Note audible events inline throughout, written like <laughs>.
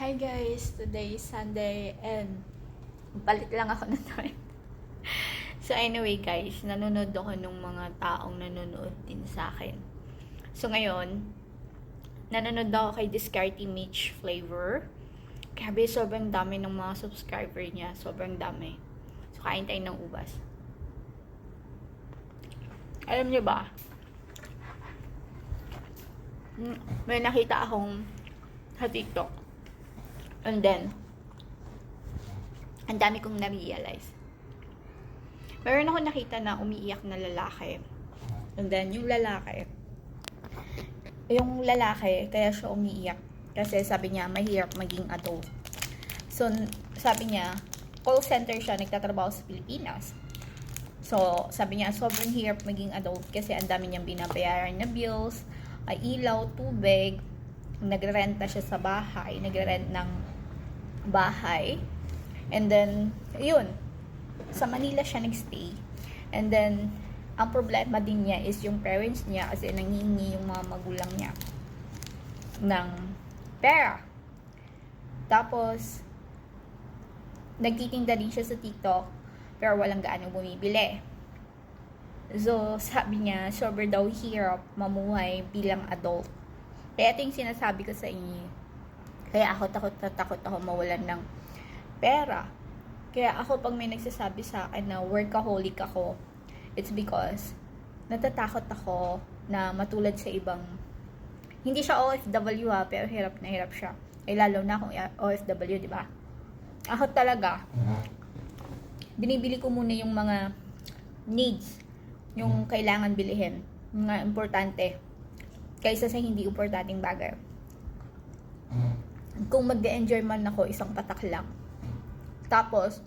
Hi guys, today is Sunday and balik lang ako ng time. <laughs> so anyway guys, nanonood ako ng mga taong nanonood din sa akin. So ngayon, nanonood ako kay Discarte Mitch Flavor. Grabe, sobrang dami ng mga subscriber niya. Sobrang dami. So kain tayo ng ubas. Alam niyo ba? mm, May nakita akong sa TikTok And then, ang dami kong na-realize. Meron ako nakita na umiiyak na lalaki. And then, yung lalaki, yung lalaki, kaya siya umiiyak. Kasi sabi niya, mahirap maging adult. So, sabi niya, call center siya, nagtatrabaho sa Pilipinas. So, sabi niya, sobrang hirap maging adult kasi ang dami niyang binabayaran na bills, ay ilaw, tubig, nagrerenta siya sa bahay, nagrerent ng bahay. And then, yun, sa Manila siya nagstay. And then, ang problema din niya is yung parents niya kasi nangingi yung mga magulang niya ng pera. Tapos, nagtitinda din siya sa TikTok pero walang gaano bumibili. So, sabi niya, sober daw hirap mamuhay bilang adult. Kaya ito yung sinasabi ko sa inyo. Kaya ako takot na takot ako mawalan ng pera. Kaya ako pag may nagsasabi sa akin na workaholic ako, it's because natatakot ako na matulad sa ibang hindi siya OFW ha, pero hirap na hirap siya. Eh lalo na kung OFW, di ba? Ako talaga, binibili ko muna yung mga needs, yung kailangan bilihin, mga importante, kaysa sa hindi importanteng bagay kung mag enjoy man ako, isang patak lang. Tapos,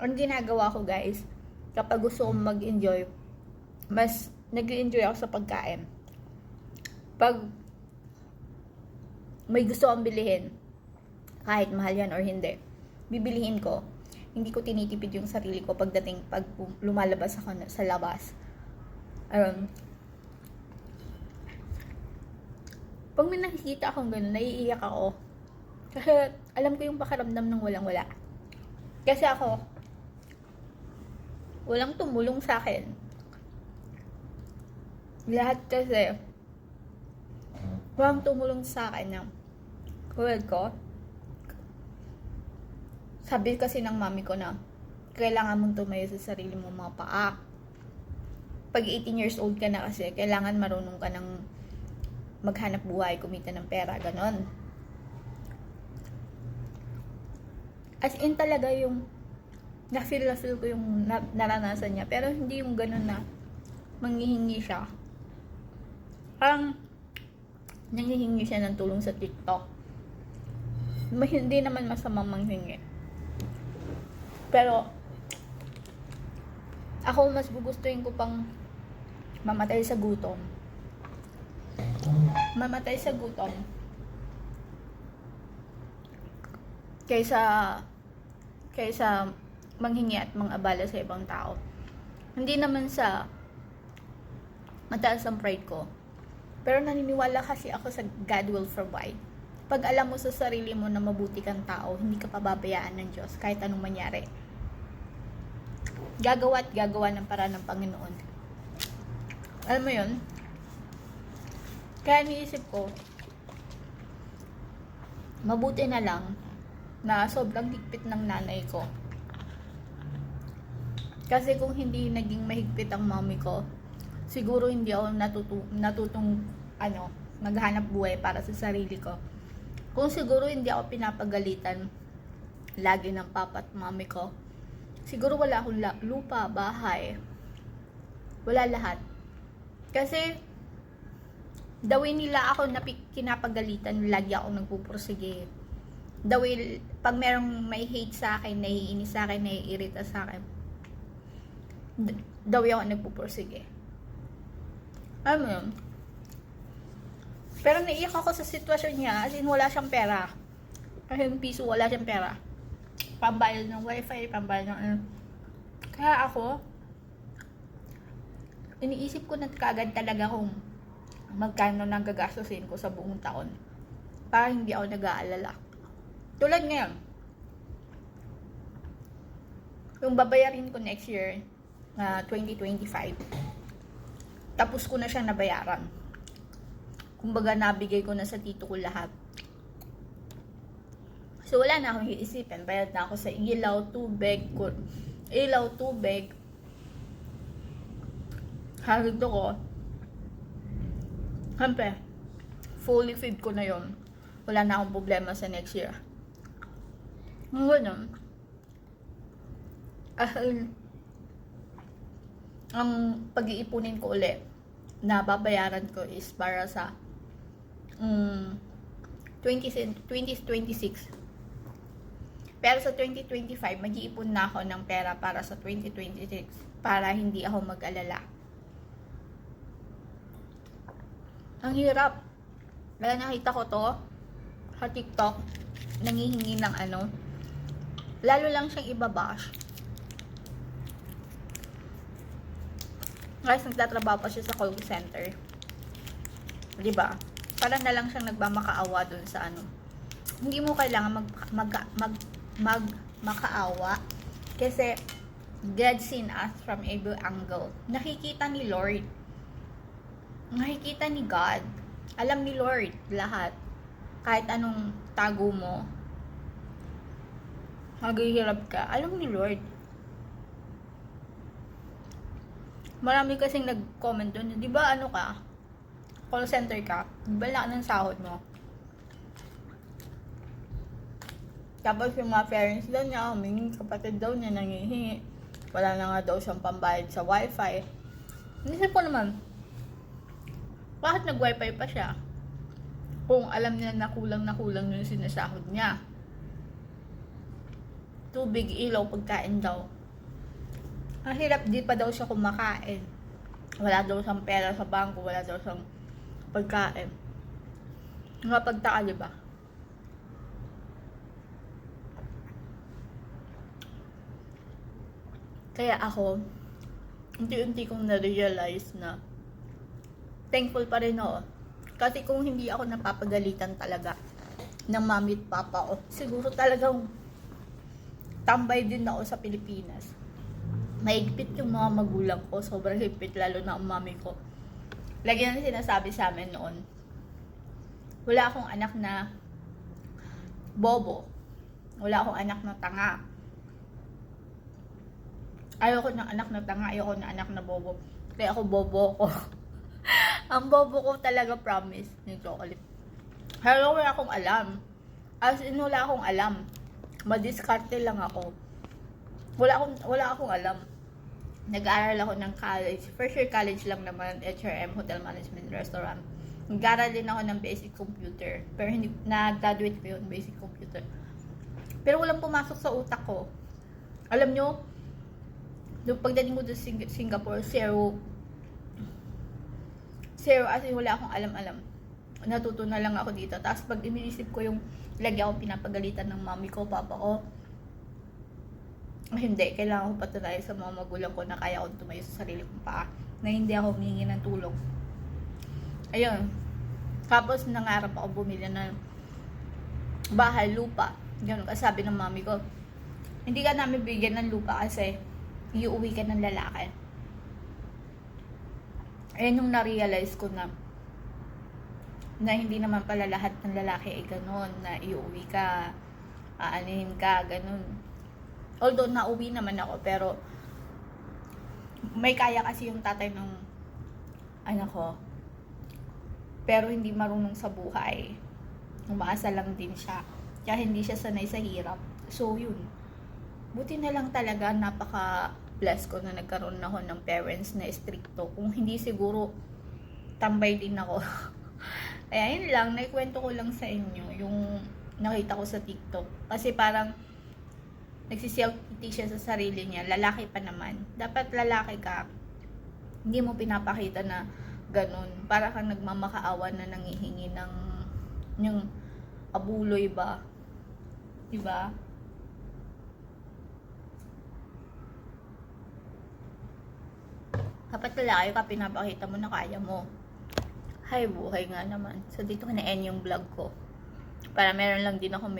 ang ginagawa ko guys, kapag gusto kong mag-enjoy, mas nag enjoy ako sa pagkain. Pag may gusto akong bilihin, kahit mahal yan or hindi, bibilihin ko. Hindi ko tinitipid yung sarili ko pagdating, pag lumalabas ako sa labas. Um, pag may nakikita akong ganun, naiiyak ako kasi alam ko yung pakiramdam ng walang wala. Kasi ako, walang tumulong sa akin. Lahat kasi, walang tumulong sa akin na tulad ko. Sabi kasi ng mami ko na, kailangan mong tumayo sa sarili mo mga paa. Pag 18 years old ka na kasi, kailangan marunong ka ng maghanap buhay, kumita ng pera, ganon As in talaga yung na-feel na feel ko yung na, naranasan niya. Pero hindi yung ganun na manghihingi siya. Parang nanghihingi siya ng tulong sa TikTok. Ma, hindi naman masama manghingi. Pero ako mas gugustuhin ko pang mamatay sa gutom. Mamatay sa gutom. Kaysa kaysa manghingi at mangabala sa ibang tao. Hindi naman sa mataas ang pride ko. Pero naniniwala kasi ako sa God will provide. Pag alam mo sa sarili mo na mabuti kang tao, hindi ka pababayaan ng Diyos kahit anong mangyari. Gagawa at gagawa ng para ng Panginoon. Alam mo yun? Kaya niisip ko, mabuti na lang na sobrang higpit ng nanay ko. Kasi kung hindi naging mahigpit ang mami ko, siguro hindi ako natutu natutong ano, maghanap buhay para sa sarili ko. Kung siguro hindi ako pinapagalitan lagi ng papa at mami ko, siguro wala akong lupa, bahay. Wala lahat. Kasi the way nila ako na kinapagalitan, lagi ako nagpupursige the way, pag merong may hate sa akin, naiinis sa akin, naiirita sa akin, way ako nagpupursige. Alam mo yun? Pero naiyak ako sa sitwasyon niya, as in wala siyang pera. Kasi yung piso, wala siyang pera. Pambayad ng wifi, pambayad ng ano. Kaya ako, iniisip ko na kagad talaga kung magkano nang gagastusin ko sa buong taon. Para hindi ako nag-aalala Tulad ngayon, yung babayarin ko next year, na 2025, tapos ko na siya nabayaran. Kumbaga, nabigay ko na sa tito ko lahat. So, wala na akong iisipin. Bayad na ako sa ilaw, tubig, ko, ilaw, tubig, harito ko. Siyempre, fully feed ko na yon Wala na akong problema sa next year. Ganun. Ah, ang pag-iipunin ko ulit na babayaran ko is para sa um, 20, 2026. Pero sa 2025, mag-iipon na ako ng pera para sa 2026 para hindi ako mag-alala. Ang hirap. Kaya nakita ko to sa TikTok, nangihingi ng ano, lalo lang siyang ibabash. Guys, nagtatrabaho pa siya sa call center. 'Di ba? Para na lang siyang nagmamakaawa dun sa ano. Hindi mo kailangan mag mag mag, mag makaawa kasi God seen us from every angle. Nakikita ni Lord. Nakikita ni God. Alam ni Lord lahat. Kahit anong tago mo, maghihirap ka. Alam ni Lord. Marami kasing nag-comment doon, di ba ano ka? Call center ka, di ba laki ng sahod mo? Tapos yung mga parents daw niya, humingi kapatid daw niya, nangihingi. Wala na nga daw siyang pambayad sa wifi. Inisip ko naman, bakit nag-wifi pa siya? Kung alam niya na kulang na kulang yung sinasahod niya. Tubig, ilaw, pagkain daw. Ang hirap di pa daw siya kumakain. Wala daw siyang pera sa bangko, wala daw siyang pagkain. Nga pagtaka, di ba? Kaya ako, unti-unti kong na-realize na thankful pa rin ako. Kasi kung hindi ako napapagalitan talaga ng mami at papa ko, siguro talagang tambay din ako sa Pilipinas. Maigpit yung mga magulang ko, sobrang higpit lalo na ang mami ko. Lagi na sinasabi sa amin noon, wala akong anak na bobo. Wala akong anak na tanga. Ayoko ng anak na tanga, ayoko ng anak na bobo. Kaya ako bobo ko. <laughs> ang bobo ko talaga promise ni chocolate. Pero wala akong alam. As in, wala akong alam. Madiskarte lang ako. Wala akong, wala akong alam. Nag-aaral ako ng college. First year college lang naman, HRM, Hotel Management Restaurant. Nag-aaral din ako ng basic computer. Pero hindi, na-graduate ko yun, basic computer. Pero walang pumasok sa utak ko. Alam nyo, Nung pagdating ko sa Sing- Singapore, zero. Zero, as in wala akong alam-alam. Natuto na lang ako dito. Tapos pag iniisip ko yung lagi ako pinapagalitan ng mami ko, papa ko, ah, hindi, kailangan ko patunayan sa mga magulang ko na kaya akong tumayo sa sarili kong paa. Na hindi ako humingi ng tulong. Ayun. Tapos nangarap ako bumili ng bahay, lupa. Ganun, kasi sabi ng mami ko, hindi ka namin bigyan ng lupa kasi iuwi ka ng lalaki. Ayun yung na-realize ko na na hindi naman pala lahat ng lalaki ay ganun, na iuwi ka, aanihin ka, ganun. Although nauwi naman ako, pero may kaya kasi yung tatay ng anak ko. Pero hindi marunong sa buhay. Umaasa lang din siya. Kaya hindi siya sanay sa hirap. So, yun buti na lang talaga napaka bless ko na nagkaroon ako ng parents na stricto. Kung hindi siguro tambay din ako. <laughs> Kaya yun lang, naikwento ko lang sa inyo yung nakita ko sa TikTok. Kasi parang nagsiself-pity siya sa sarili niya. Lalaki pa naman. Dapat lalaki ka. Hindi mo pinapakita na ganun. Para kang nagmamakaawa na nangihingi ng yung abuloy ba? Diba? Dapat lalaki ka, pinapakita mo na kaya mo. Hay, buhay nga naman. So, dito ko na-end yung vlog ko. Para meron lang din ako